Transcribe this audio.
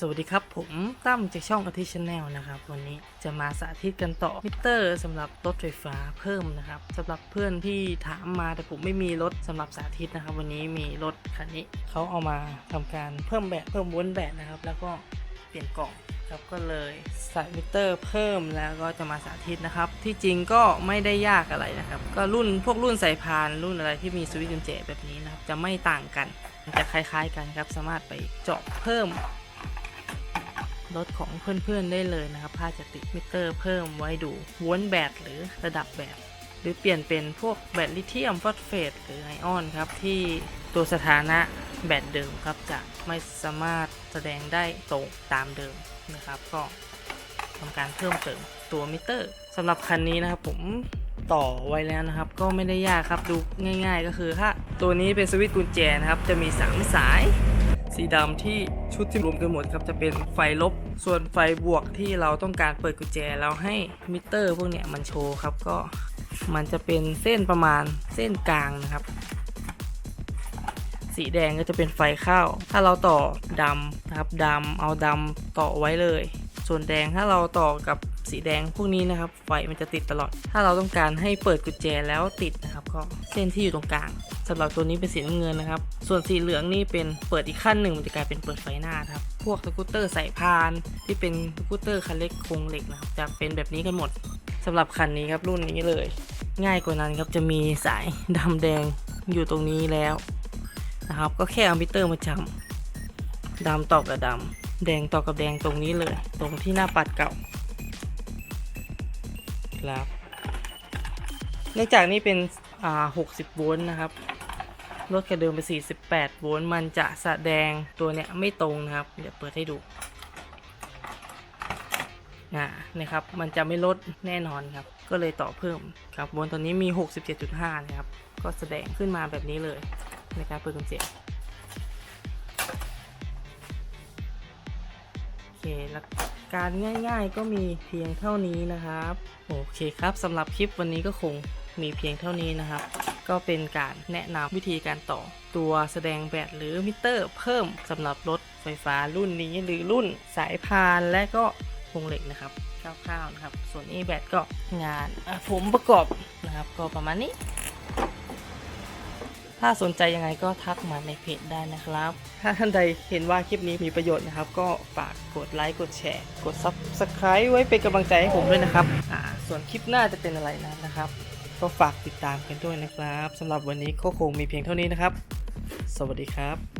สวัสดีครับผมตั้มจากช่องกะทิชาแนลนะครับ วันนี้จะมาสาธิตกันต่อมิเตอร์สำหรับรถไฟฟ้าเพิ่มนะครับสำหรับเพื่อนที่ถามมาแต่ผมไม่มีรถสำหรับสาธิตนะครับ วันนี้มีรถคันนี้เขาเอามาทำการเพิ่มแบตเพิ่มวนแบตนะครับ แล้วก็เปลี่ยนกล่องครับก็เลยใส่มิเตอร์เพิ่มแล้วก็จะมาสาธิตนะครับ ที่จริงก็ไม่ได้ยากอะไรนะครับ ก็รุ่นพวกรุ่นสายพานรุ่นอะไรที่มีสวิตช์กุญแจแบบนี้นะครับจะไม่ต่างกัน จะคล้ายๆกันครับสามารถไปเจาะเพิ่ม รถของเพื่อนๆได้เลยนะครับถ้าจะติดมิเตอร์เพิ่มไว้ดูวนแบตหรือระดับแบตหรือเปลี่ยนเป็นพวกแบตลิเธียมฟอสเฟตหรือไอออนครับที่ตัวสถานะแบตเดิมครับจะไม่สามารถแสดงได้ตรงตามเดิมนะครับ ก็ทำการเพิ่มเติมตัวมิเตอร์สำหรับคันนี้นะครับผมต่อไว้แล้วนะครับ ก็ไม่ได้ยากครับดูง่าย ๆ ก็คือถ้าตัวนี้เป็นสวิตช์กุญแจนะครับ จะมี 3 สาย สีดำที่ชุดที่รวมกันหมดครับจะเป็นไฟลบ ส่วนไฟบวกที่เราต้องการเปิดกุญแจแล้วให้มิเตอร์พวกเนี้ยมันโชว์ครับก็มันจะเป็นเส้นประมาณเส้นกลางนะครับ สีแดงก็จะเป็นไฟเข้า ถ้าเราต่อดำนะครับดำเอาดำต่อไว้เลย ส่วนแดงถ้าเราต่อกับ สีแดงพวกนี้นะครับ ไฟมันจะติดตลอด ถ้าเราต้องการให้เปิดกุญแจแล้วติดนะครับก็เส้นที่อยู่ตรงกลางสำหรับตัวนี้เป็นสีน้ำเงินนะครับ ส่วนสีเหลืองนี่เป็นเปิดอีกขั้นหนึ่งมันจะกลายเป็นเปิดไฟหน้าครับ พวกสกูตเตอร์สายพาน ที่เป็นสกูตเตอร์คันเล็กโครงเหล็กนะครับจะเป็นแบบนี้กันหมดสำหรับคันนี้ครับรุ่นนี้เลย ง่ายกว่านั้นครับจะมีสายดำแดงอยู่ตรงนี้แล้วนะครับก็แค่เอามิเตอร์มาจำดำต่อกับดำแดงต่อกับแดงตรงนี้เลย ตรงที่หน้าปัดเก่า ครับ เนื่องจากนี่เป็นอ่า60 โวลต์นะครับรถกระเดิมไป 48 โวลต์ มันจะแสดงตัวเนี้ยไม่ตรงนะครับ เดี๋ยวเปิดให้ดูนะนะครับ มันจะไม่ลดแน่นอนครับ ก็เลยต่อเพิ่มครับโวลต์ตอนนี้มี 67.5 นะครับ ก็แสดงขึ้นมาแบบนี้เลยในการเปิดกุญแจโอเคแล้ว การง่ายๆ ก็มีเพียงเท่านี้นะครับ โอเคครับสำหรับคลิปวันนี้ก็คงมีเพียงเท่านี้นะครับ ก็เป็นการแนะนำวิธีการต่อตัวแสดงแบตหรือมิเตอร์ เพิ่มสำหรับรถไฟฟ้ารุ่นนี้หรือรุ่นสายพานและก็โครงเหล็กนะครับคร่าวๆนะครับ ส่วนนี้แบตก็งานผมประกอบนะครับ ก็ประมาณนี้ ถ้าสนใจยังไงก็ทักมาในเพจได้นะครับ ถ้าท่านใดเห็นว่าคลิปนี้มีประโยชน์นะครับ ก็ฝากกดไลค์กดแชร์ กด Subscribe ไว้เป็นกำลังใจให้ผมด้วยนะครับอ่าส่วนคลิปหน้าจะเป็นอะไรนั้นนะครับ ก็ฝากติดตามกันด้วยนะครับสำหรับวันนี้ก็คงมีเพียงเท่านี้นะครับ สวัสดีครับ